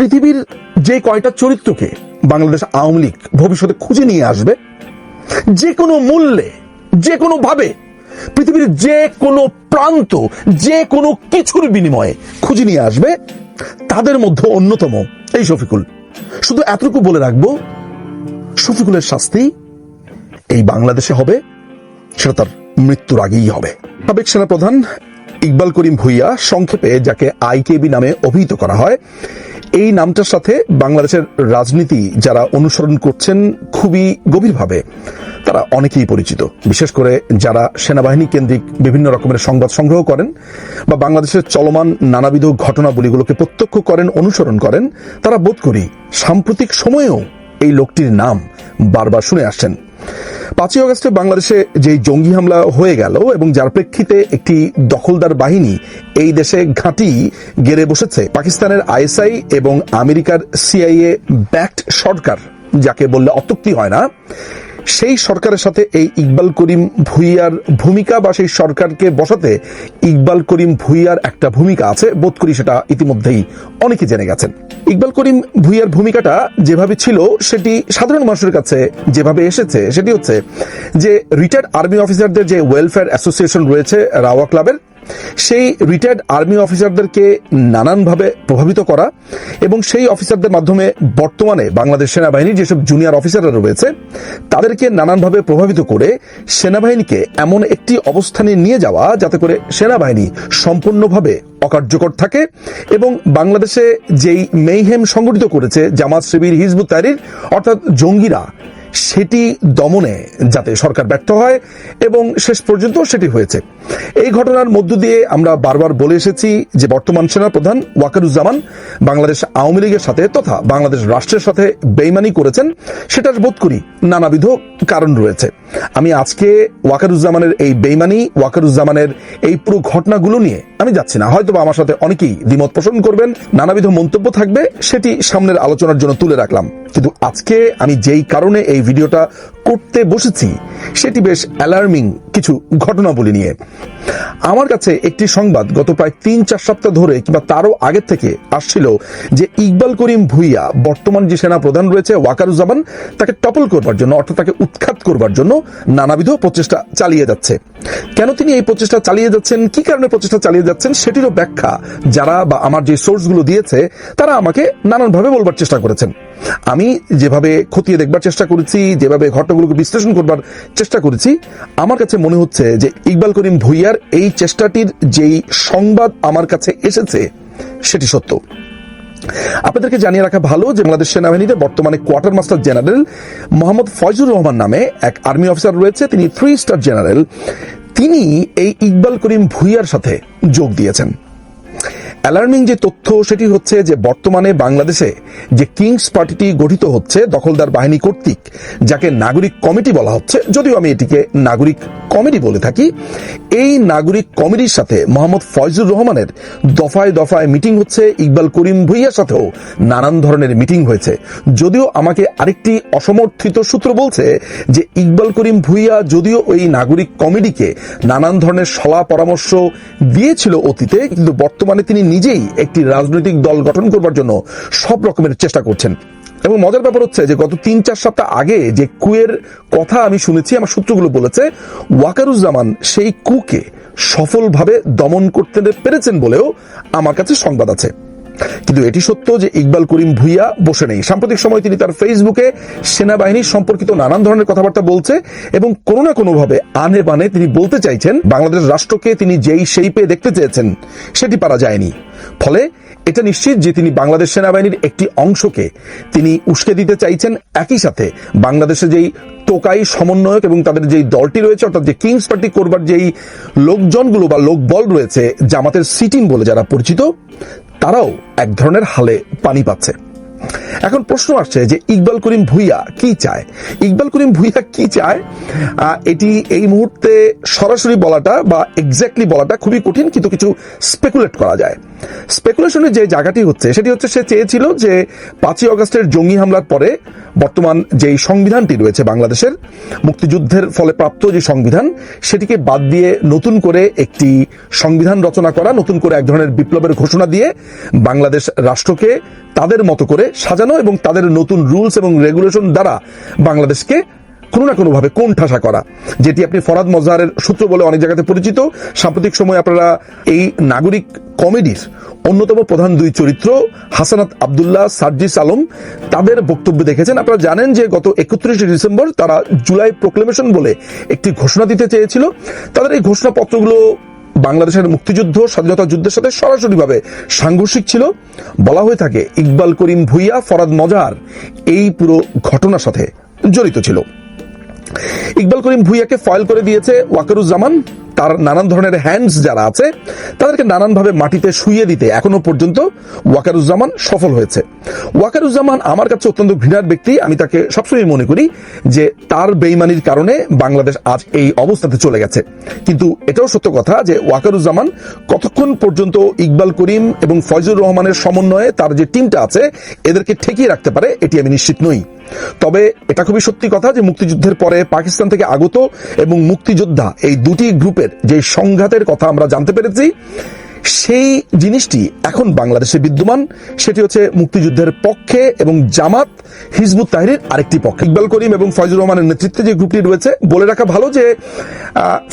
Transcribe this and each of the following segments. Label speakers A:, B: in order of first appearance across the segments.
A: পৃথিবীর যে কয়টা চরিত্রকে বাংলাদেশ আওয়ামী লীগ ভবিষ্যতে খুঁজে নিয়ে আসবে, যে কোনো মূল্যে, যে কোনো ভাবে পৃথিবীর যে কোনো প্রান্ত, যে কোনো কিছুর বিনিময়ে খুঁজে নিয়ে আসবে, তাদের মধ্যে অন্যতম এই শফিকুল। শুধু এতটুকু বলে রাখব, শফিকুলের শাস্তি এই বাংলাদেশে হবে, সেটা তার মৃত্যুর আগেই হবে। সাবেক সেনাপ্রধান ইকবাল করিম ভুইয়া সংক্ষেপে যাকে আইকেবি নামে অভিহিত করা হয় এই নামটার সাথে বাংলাদেশের রাজনীতি যারা অনুসরণ করছেন খুবই গভীরভাবে, তারা অনেকেই পরিচিত। বিশেষ করে যারা সেনাবাহিনী কেন্দ্রিক বিভিন্ন রকমের সংবাদ সংগ্রহ করেন বা বাংলাদেশের চলমান নানাবিধ ঘটনাবলীগুলোকে প্রত্যক্ষ করেন, অনুসরণ করেন, তারা বোধ করি সাম্প্রতিক সময়েও এই লোকটির নাম বারবার শুনে আসছেন। পাঁচই অগস্টে বাংলাদেশে যে জঙ্গি হামলা হয়ে গেল এবং যার প্রেক্ষিতে একটি দখলদার বাহিনী এই দেশে ঘাঁটি গেড়ে বসেছে, পাকিস্তানের আইএসআই এবং আমেরিকার সিআইএ ব্যাকড সরকার, যাকে বললে অত্যুক্তি হয় না। সেই সরকারের সাথে এই ইকবাল করিম ভুইয়ার ভূমিকা বা সেই সরকারকে বসাতে ইকবাল করিম ভুইয়ার একটা ভূমিকা আছে, বোধ করি সেটা ইতিমধ্যেই অনেকে জেনে গেছেন। ইকবাল করিম ভুইয়ার ভূমিকাটা যেভাবে ছিল, সেটি সাধারণ মানুষের কাছে যেভাবে এসেছে, সেটি হচ্ছে যে রিটায়ার্ড আর্মি অফিসারদের যে ওয়েলফেয়ার অ্যাসোসিয়েশন রয়েছে, রাওয়া ক্লাবের সেই রিটায়ার্ড আর্মি অফিসারদেরকে নানানভাবে প্রভাবিত করা এবং সেই অফিসারদের মাধ্যমে বর্তমানে বাংলাদেশ সেনাবাহিনীর যেসব জুনিয়র অফিসাররা রয়েছে, তাদেরকে নানানভাবে প্রভাবিত করে সেনাবাহিনীকে এমন একটি অবস্থানে নিয়ে যাওয়া যাতে করে সেনাবাহিনী সম্পূর্ণভাবে অকার্যকর থাকে এবং বাংলাদেশে যেই মেইহেম সংগঠিত করেছে জামাত শিবির হিজবুত তাহরির, অর্থাৎ জঙ্গিরা সেটি দমনে যাতে সরকার ব্যর্থ হয় এবং শেষ পর্যন্ত সেটি হয়েছে। এই ঘটনার মধ্য দিয়ে আমরা বারবার বলে এসেছি যে বর্তমান সেনা প্রধান ওয়াকারুজ্জামান বাংলাদেশ আওয়ামী লীগের সাথে তথা বাংলাদেশ রাষ্ট্রের সাথে বেইমানি করেছেন, সেটার বোধ করি নানাবিধ কারণ রয়েছে। আমি আজকে ওয়াকারুজ্জামানের এই বেইমানি, ওয়াকারুজ্জামানের এই পুরো ঘটনাগুলো নিয়ে আমি যাচ্ছি না। হয়তো আমার সাথে অনেকেই দ্বিমত পোষণ করবেন, নানাবিধ মন্তব্য থাকবে, সেটি সামনের আলোচনার জন্য তুলে রাখলাম। কিন্তু আজকে আমি যেই কারণে এই ভিডিওটা করতে বসেছি, সেটি বেশ অ্যালার্মিং কিছু ঘটনাবলী নিয়ে। আমার কাছে একটি সংবাদ গত প্রায় তিন চার সপ্তাহ ধরে কিংবা তারও আগের থেকে আসছিল যে ইকবাল করিম ভুইয়া বর্তমান যে সেনা প্রধান রয়েছে ওয়াকারুজ্জামান, তাকে টপল করবার জন্য, অর্থাৎ তাকে উৎখাত করবার জন্য নানাবিধ প্রচেষ্টা চালিয়ে যাচ্ছে। কেন তিনি এই প্রচেষ্টা চালিয়ে যাচ্ছেন? কি কারণে প্রচেষ্টা চালিয়ে যাচ্ছেন? সেটিরও ব্যাখ্যা যারা বা আমার যে সোর্সগুলো দিয়েছে, তারা আমাকে নানানভাবে বলবার চেষ্টা করেছেন। আমি যেভাবে খতিয়ে দেখবার চেষ্টা করেছি, যেভাবে ঘটনাগুলোকে বিশ্লেষণ করবার চেষ্টা করেছি, আমার কাছে মনে হচ্ছে যে ইকবাল করিম ভুইয়ার এই চেষ্টাটির যেই সংবাদ আমার কাছে এসেছে, সেটি সত্য। আপনাদেরকে জানিয়ে রাখা ভালো যে বাংলাদেশ সেনাবাহিনীতে বর্তমানে quarter master general Mohammad Faizur Rahman নামে এক আর্মি অফিসার রয়েছে, তিনি থ্রি স্টার জেনারেল। তিনি এই ইকবাল করিম ভুইয়ার সাথে যোগ দিয়েছেন। অ্যালার্মিং যে তথ্য, সেটি হচ্ছে যে বর্তমানে বাংলাদেশে যে কিংস পার্টিটি গঠিত হচ্ছে দখলদার বাহিনী কর্তৃক, যাকে নাগরিক কমিটি বলা হচ্ছে, যদিও আমি এটিকে নাগরিক কমিটি বলে থাকি, এই নাগরিক কমিটির সাথে মোহাম্মদ ফয়জুর রহমানের দফায় দফায় মিটিং হচ্ছে, ইকবাল করিম ভুইয়ার সাথেও নানান ধরনের মিটিং হয়েছে। যদিও আমাকে আরেকটি অসমর্থিত সূত্র বলছে যে ইকবাল করিম ভুইয়া যদিও ওই নাগরিক কমিটিকে নানান ধরনের সলা পরামর্শ দিয়েছিল অতীতে, কিন্তু বর্তমানে তিনি নিজেই একটি রাজনৈতিক দল গঠন করবার জন্য সব রকমের চেষ্টা করছেন। এবং মজার ব্যাপার হচ্ছে যে গত তিন চার সপ্তাহ আগে যে কুয়ের কথা আমি শুনেছি, আমার সূত্রগুলো বলেছে, ওয়াকারুজ্জামান সেই কুকে সফলভাবে দমন করতে পেরেছেন বলেও আমার কাছে সংবাদ আছে। কিন্তু এটি সত্য যে ইকবাল করিম ভুইয়া বসে নেই। সাম্প্রতিক সময় তিনি তার ফেসবুকে সেনাবাহিনী সম্পর্কিত নানান ধরনের কথাবার্তা বলছে এবং কোনো না কোনোভাবে আনে বানে তিনি বলতে চাইছেন, বাংলাদেশ রাষ্ট্রকে তিনি যেই সেইপে দেখতে চেয়েছেন, সেটি পারা যায়নি। ফলে এটা নিশ্চিত যে তিনি বাংলাদেশ সেনাবাহিনীর একটি অংশকে তিনি উস্কে দিতে চাইছেন একই সাথে। বাংলাদেশে যেই টোকাই সমন্বয়ক এবং তাদের যেই দলটি রয়েছে, অর্থাৎ যে কিংস পার্টি করবার যেই লোকজনগুলো বা লোকবল রয়েছে, জামাতের সিটিং বলে যারা পরিচিত তারাও এক ধরনের হালে পানি পাচ্ছে। এখন প্রশ্ন আসছে যে ইকবাল করিম ভুইয়া কি চায়? ইকবাল করিম ভুইয়া কি চায়? এটি এই মুহূর্তে সরাসরি বলাটা বা এক্স্যাক্টলি বলাটা খুবই কঠিন, কিন্তু কিছু স্পেকুলেট করা যায়। স্পেকুলেশনের যে জায়গাটি হচ্ছে, সেটি হচ্ছে সে চেয়েছিল যে পাঁচই অগস্টের জঙ্গি হামলার পরে বর্তমান যেই সংবিধানটি রয়েছে বাংলাদেশের, মুক্তিযুদ্ধের ফলে প্রাপ্ত যে সংবিধান, সেটিকে বাদ দিয়ে নতুন করে একটি সংবিধান রচনা করা, নতুন করে এক ধরনের বিপ্লবের ঘোষণা দিয়ে বাংলাদেশ রাষ্ট্রকে তাদের মতো করে সাজানো এবং তাদের নতুন রুলস এবং রেগুলেশন দ্বারা বাংলাদেশকে কোনো না কোনোভাবে কোণঠাসা করা, যেটি আপনি ফরাদ মজাহারের সূত্র বলে অনেক জায়গাতে পরিচিত। সাম্প্রতিক সময়ে আপনারা এই নাগরিক কমেডির অন্যতম প্রধান দুই চরিত্র, হাসানাত আবদুল্লাহ, সার্জিস আলম, তাদের বক্তব্য দেখেছেন। আপনারা জানেন যে গত একত্রিশে ডিসেম্বর তারা জুলাই প্রোক্লেমেশন বলে একটি ঘোষণা দিতে চেয়েছিল। তাদের এই ঘোষণাপত্রগুলো বাংলাদেশের মুক্তিযুদ্ধ, স্বাধীনতা যুদ্ধের সাথে সরাসরিভাবে সাংঘর্ষিক ছিল। বলা হয়ে থাকে, ইকবাল করিম ভুইয়া, ফরাদ মজার এই পুরো ঘটনার সাথে জড়িত ছিল। ইকবাল করিম ভুইয়াকে ফয়েল করে দিয়েছে ওয়াকারুজ্জামান, তার নানান ধরনের হ্যান্ডস যারা আছে, তাদেরকে নানানভাবে মাটিতে শুইয়ে দিতে এখনও পর্যন্ত ওয়াকারুজ্জামান সফল হয়েছে। ওয়াকারুজ্জামান আমার কাছে অত্যন্ত ঘৃণার ব্যক্তি, আমি তাকে সবসময় মনে করি যে তার বেইমানির কারণে বাংলাদেশ আজ এই অবস্থাতে চলে গেছে। কিন্তু এটাও সত্য কথা যে ওয়াকারুজ্জামান কতক্ষণ পর্যন্ত ইকবাল করিম এবং ফয়জুর রহমানের সমন্বয়ে তার যে টিমটা আছে, এদেরকে ঠেকিয়ে রাখতে পারে, এটি আমি নিশ্চিত নই। তবে এটা খুবই সত্যি কথা যে মুক্তিযুদ্ধের পরে পাকিস্তান থেকে আগত এবং মুক্তিযোদ্ধা এই দুটি গ্রুপের যে সংঘাতের কথা আমরা জানতে পেরেছি, সেই জিনিসটি এখন বাংলাদেশে বিদ্যমান। সেটি হচ্ছে মুক্তিযুদ্ধের পক্ষে এবং জামাত হিজবুত তাহরির আরেকটি পক্ষে। ইকবাল করিম এবং ফয়জুর রহমানের নেতৃত্বে যে গ্রুপটি রয়েছে, বলে রাখা ভালো যে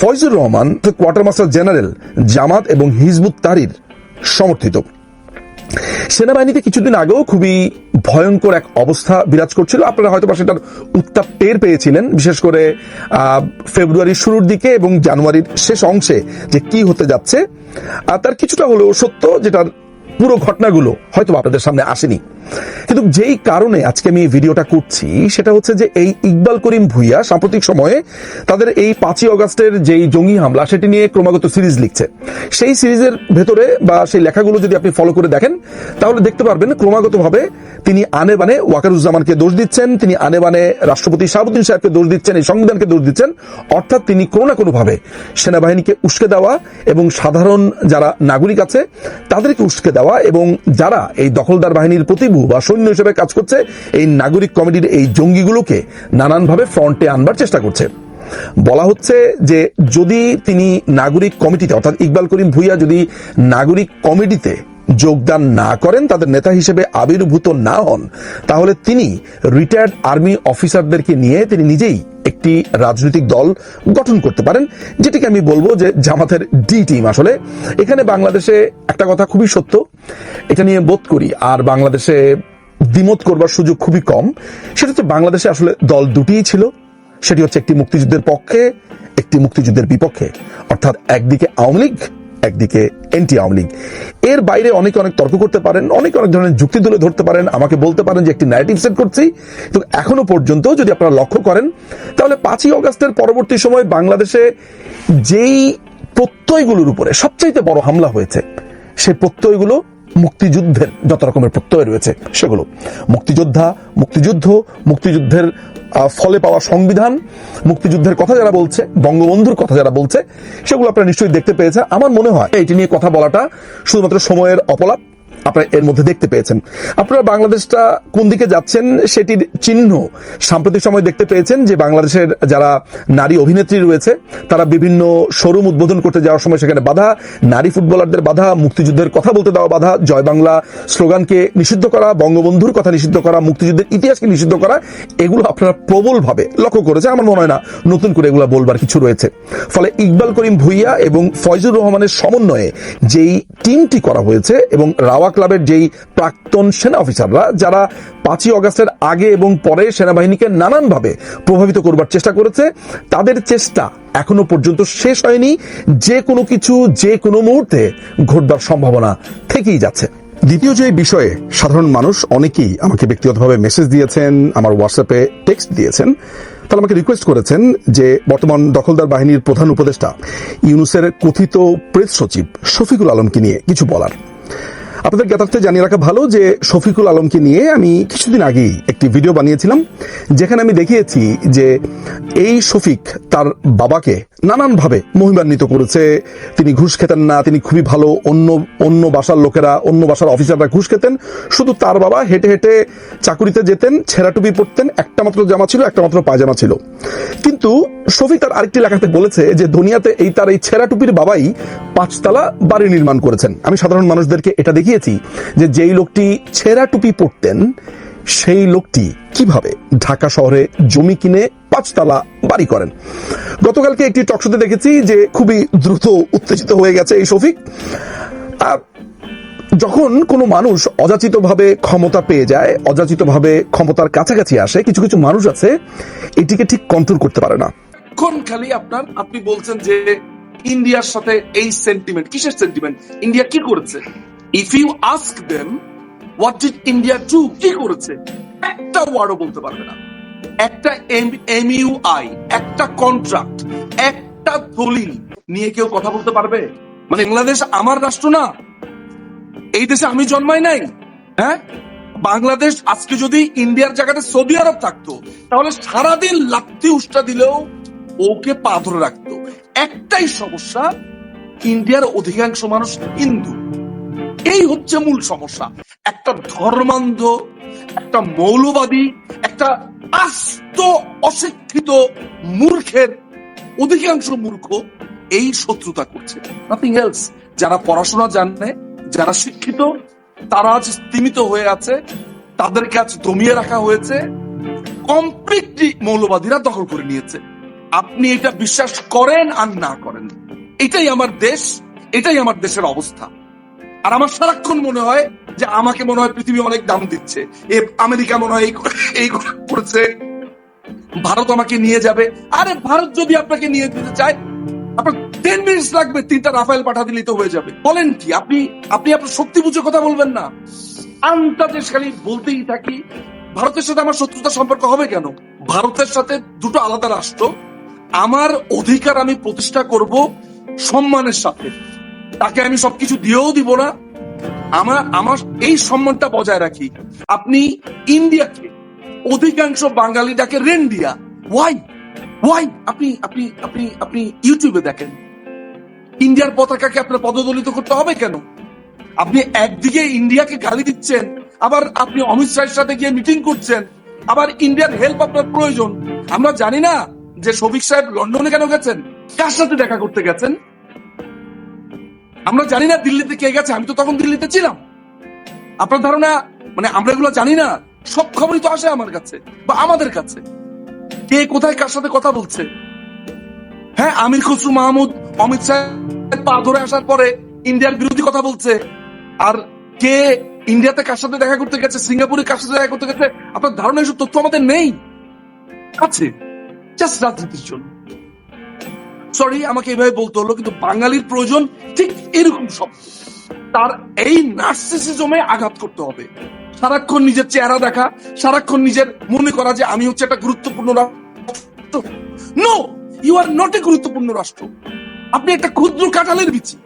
A: Faizur Rahman quarter master general, Jamaat এবং হিজবুত তাহরির সমর্থিত। সেনাবাহিনীতে কিছুদিন আগেও খুবই ভয়ঙ্কর এক অবস্থা বিরাজ করছিল। আপনারা হয়তো সেটার উত্তাপ টের পেয়েছিলেন। বিশেষ করে ফেব্রুয়ারির শুরুর দিকে এবং জানুয়ারির শেষ অংশে যে কি হতে যাচ্ছে আর তার কিছুটা হলেও সত্য, যেটার পুরো ঘটনাগুলো হয়তো আপনাদের সামনে আসেনি। কিন্তু যেই কারণে আজকে আমি এই ভিডিওটা করছি, সেটা হচ্ছে যে এই ইকবাল করিম ভুইয়া সাম্প্রতিক সময়ে তাদের এই পাঁচই অগস্টের যেই জঙ্গি হামলা, সেটি নিয়ে ক্রমাগত সিরিজ লিখছে। সেই সিরিজের ভেতরে বা সেই লেখাগুলো যদি আপনি ফলো করে দেখেন, তাহলে দেখতে পারবেন ক্রমাগতভাবে তিনি আনে বানে ওয়াকারুজ্জামানকে দোষ দিচ্ছেন, তিনি আনে বানে রাষ্ট্রপতি শাহাবুদ্দিন সাহেবকে দোষ দিচ্ছেন, এই সংবিধানকে দোষ দিচ্ছেন, অর্থাৎ তিনি কোনো না কোনোভাবে সেনাবাহিনীকে উস্কে দেওয়া এবং সাধারণ যারা নাগরিক আছে, তাদেরকে উস্কে দেওয়া এবং যারা এই দখলদার বাহিনীর প্রতিভু বা সৈন্য হিসেবে কাজ করছে, এই নাগরিক কমিটির এই জঙ্গিগুলোকে নানানভাবে ফ্রন্টে আনবার চেষ্টা করছে। বলা হচ্ছে যে যদি তিনি নাগরিক কমিটিতে, অর্থাৎ ইকবাল করিম ভুইয়া যদি নাগরিক কমিটিতে যোগদান না করেন, তাদের নেতা হিসেবে আবির্ভূত না হন, তাহলে তিনি রিটায়ার্ড আর্মি অফিসারদেরকে নিয়ে তিনি নিজেই একটি রাজনৈতিক দল গঠন করতে পারেন, যেটিকে আমি বলব যে জামাতের ডি টিম আসলে। এখানে বাংলাদেশে একটা কথা খুবই সত্য, এটা নিয়ে বোধ করি, আর বাংলাদেশে দ্বিমত করবার সুযোগ খুবই কম। সেটা হচ্ছে বাংলাদেশে আসলে দল দুটিই ছিল, সেটি হচ্ছে একটি মুক্তিযুদ্ধের পক্ষে, একটি মুক্তিযুদ্ধের বিপক্ষে। অর্থাৎ একদিকে আওয়ামী লীগ একদিকে এনটি আওয়ামী লীগ। এর বাইরে অনেকে অনেক তর্ক করতে পারেন, অনেক অনেক ধরনের যুক্তি তুলে ধরতে পারেন, আমাকে বলতে পারেন যে একটি ন্যারেটিভ সেট করছি। কিন্তু এখনও পর্যন্ত যদি আপনারা লক্ষ্য করেন, তাহলে পাঁচই অগস্টের পরবর্তী সময় বাংলাদেশে যেই প্রত্যয়গুলোর উপরে সবচাইতে বড় হামলা হয়েছে, সেই প্রত্যয়গুলো মুক্তিযুদ্ধের যত রকমের প্রত্যয় রয়েছে, সেগুলো। মুক্তিযোদ্ধা, মুক্তিযুদ্ধ, মুক্তিযুদ্ধের ফলে পাওয়া সংবিধান, মুক্তিযুদ্ধের কথা যারা বলছে, বঙ্গবন্ধুর কথা যারা বলছে, সেগুলো আপনারা নিশ্চয়ই দেখতে পেয়েছেন আমার মনে হয় এটি নিয়ে কথা বলাটা শুধুমাত্র সময়ের অপলাপ আপনারা এর মধ্যে দেখতে পেয়েছেন। আপনারা বাংলাদেশটা কোন দিকে যাচ্ছেন সেটির চিহ্ন সাম্প্রতিক সময় দেখতে পেয়েছেন যে বাংলাদেশের যারা নারী অভিনেত্রী রয়েছে, তারা বিভিন্ন শোরুম উদ্বোধন করতে যাওয়ার সময় সেখানে বাধা, নারী ফুটবলারদের বাধা, মুক্তিযুদ্ধের কথা বলতে দেওয়া বাধা, জয় বাংলা স্লোগানকে নিষিদ্ধ করা, বঙ্গবন্ধুর কথা নিষিদ্ধ করা, মুক্তিযুদ্ধের ইতিহাসকে নিষিদ্ধ করা, এগুলো আপনারা প্রবলভাবে লক্ষ্য করেছে আমার মনে হয় না নতুন করে এগুলো বলবার কিছু রয়েছে। ফলে ইকবাল করিম ভুইয়া এবং ফয়জুর রহমানের সমন্বয়ে যেই টিমটি করা হয়েছে এবং রাওয়া ক্লাবের যেই প্রাক্তন সেনা অফিসাররা, যারা পাঁচই অগস্টের আগে এবং পরে সেনাবাহিনীকে নানানভাবে প্রভাবিত করবার চেষ্টা করেছে, তাদের চেষ্টা এখনও পর্যন্ত শেষ হয়নি। যে কোনো কিছু, যে কোনো মুহূর্তে ঘটবার সম্ভাবনা থেকেই যাচ্ছে। দ্বিতীয় যে বিষয়ে সাধারণ মানুষ অনেকেই আমাকে ব্যক্তিগতভাবে মেসেজ দিয়েছেন, আমার হোয়াটসঅ্যাপে টেক্সট দিয়েছেন তাহলে আমাকে রিকোয়েস্ট করেছেন যে বর্তমান দখলদার বাহিনীর প্রধান উপদেষ্টা ইউনুসের কথিত প্রেস সচিব শফিকুল আলমকে নিয়ে কিছু বলার। আপনাদের জ্ঞাতার্থে জানিয়ে রাখা ভালো যে শফিকুল আলমকে নিয়ে আমি কিছুদিন আগেই একটি ভিডিও বানিয়েছিলাম, যেখানে আমি দেখিয়েছি যে এই শফিক তার বাবাকে নানানভাবে মহিমান্বিত করেছে। তিনি ঘুষ খেতেন না, তিনি খুবই ভালো, অন্য অন্য বাসার লোকেরা, অন্য বাসার অফিসাররা ঘুষ খেতেন। শুধু তার বাবা হেঁটে হেঁটে চাকুরিতে যেতেন ছেঁড়া টুপি পরতেন, একটা মাত্র জামা ছিল, একটা মাত্র পায়জামা ছিল। কিন্তু শফিক তার আরেকটি লেখাতে বলেছে যে, দুনিয়াতে এই তার এই ছেঁড়া টুপির বাবাই পাঁচতলা বাড়ি নির্মাণ করেছেন। আমি সাধারণ মানুষদেরকে এটা দেখিয়েছি যে, যেই লোকটি ছেঁড়া টুপি পরতেন, সেই লোকটি কীভাবে ঢাকা শহরে জমি কিনে পাঁচতলা বাড়ি করেন? গতকালকে একটি টকশোতে দেখেছি যে, খুবই দ্রুত উত্তেজিত হয়ে গেছে এই শফিক যখন কোনো মানুষ অযাচিতভাবে ক্ষমতা পেয়ে যায়, অযাচিতভাবে ক্ষমতার কাছাকাছি আসে, কিছু কিছু মানুষ আছে, এটিকে ঠিক কন্ট্রোল করতে পারে না।
B: এখন খালি আপনার, আপনি বলছেন যে ইন্ডিয়ার সাথে এই সেন্টিমেন্ট কিসের সেন্টিমেন্ট ইন্ডিয়া কি করেছে? If you ask them what did India do কি করেছে? একটা ওয়ার্ডও বলতে পারবে না। একটা এম ইউ আই একটা কন্ট্রাক্ট একটা দলিল নিয়ে কেউ কথা বলতে পারবে? মানে বাংলাদেশ আমার রাষ্ট্র না। এই দেশে আমি জন্মাই নাই। হ্যাঁ? বাংলাদেশ আজকে যদি ইন্ডিয়ার জায়গাতে সৌদি আরব থাকতো, তাহলে সারাদিন লাত্তি উষ্টা দিলেও ওকে পা ধরে রাখতো। একটাই সমস্যা, ইন্ডিয়ার অধিকাংশ মানুষ হিন্দু। এই হচ্ছে মূল সমস্যা। একটা ধর্মান্ধ, একটা মৌলবাদী, একটা আস্ত অশিক্ষিত মূর্খের অধিকাংশ মূর্খ এই শত্রুতা করছে। নাথিং এলস যারা পড়াশোনা জানে, যারা শিক্ষিত, তারা আজ স্তীমিত হয়ে আছে, তাদেরকে আজ দমিয়ে রাখা হয়েছে, কমপ্লিটলি মৌলবাদীরা দখল করে নিয়েছে। আপনি এটা বিশ্বাস করেন আর না করেন। এটাই আমার দেশ, এটাই আমার দেশের অবস্থা। আর আমার সারাক্ষণ মনে হয় যে আমাকে মনে হয় পৃথিবী অনেক দাম দিচ্ছে। এ আমেরিকা মনে হয় এই করেছে। ভারত আমাকে নিয়ে যাবে। আরে ভারত যদি আপনাকে নিয়ে যেতে চায়, আপনার টেন মিনিটস লাগবে, তিনটা রাফায়েল পাঠা দিলেই তো হয়ে যাবে। বলেন কি, আপনি আপনি আপনার শক্তি বুঝে কথা বলবেন না। আন্তাদেশ খালি বলতেই থাকি, ভারতের সাথে আমার শত্রুতা সম্পর্ক হবে কেন? ভারতের সাথে দুটো আলাদা রাষ্ট্র আমার অধিকার আমি প্রতিষ্ঠা করব সম্মানের সাথে। তাকে আমি সবকিছু দিয়েও দিব না। আমার আমার এই সম্মানটা বজায় রাখি। আপনি ইন্ডিয়াকে, অধিকাংশ বাঙালি ডাকে রেন্ডিয়া ওয়াই ওয়াই আপনি আপনি আপনি আপনি ইউটিউবে দেখেন। ইন্ডিয়ার পতাকাকে আপনার পদদলিত করতে হবে কেন? আপনি একদিকে ইন্ডিয়াকে গালি দিচ্ছেন, আবার আপনি অমিত শাহের সাথে গিয়ে মিটিং করছেন, আবার ইন্ডিয়ার হেল্প আপনার প্রয়োজন। আমরা জানি না যে শফিক সাহেব লন্ডনে কেন গেছেন? কার সাথে দেখা করতে গেছেন? আমরা জানি না দিল্লিতে কে গেছে, আমি তো তখন দিল্লিতে ছিলাম। আপনার ধারণা মানে আমরা এগুলো জানি না, সব খবরই তো আসে আমার কাছে, বা আমাদের কাছে। কে কোথায় কার সাথে কথা বলছে? হ্যাঁ আমির খসরু মাহমুদ, অমিত শাহ পা ধরে আসার পরে ইন্ডিয়ার বিরোধী কথা বলছে। আর কে ইন্ডিয়াতে কার সাথে দেখা করতে গেছে, সিঙ্গাপুরে কার সাথে দেখা করতে গেছে, আপনার ধারণা এসব তথ্য আমাদের নেই। আছে। জাস্ট রাজনীতির জন্য সরি আমাকে এভাবে বলতে হলো, কিন্তু বাঙালির প্রয়োজন ঠিক এরকম শব্দ তার এই নার্সিসিজমে আঘাত করতে হবে। সারাক্ষণ নিজের চেহারা দেখা, সারাক্ষণ নিজের মনে করা যে আমি হচ্ছে একটা গুরুত্বপূর্ণ রাষ্ট্র। No you are not a গুরুত্বপূর্ণ রাষ্ট্র। আপনি একটা ক্ষুদ্র কাঁঠালের বিচি।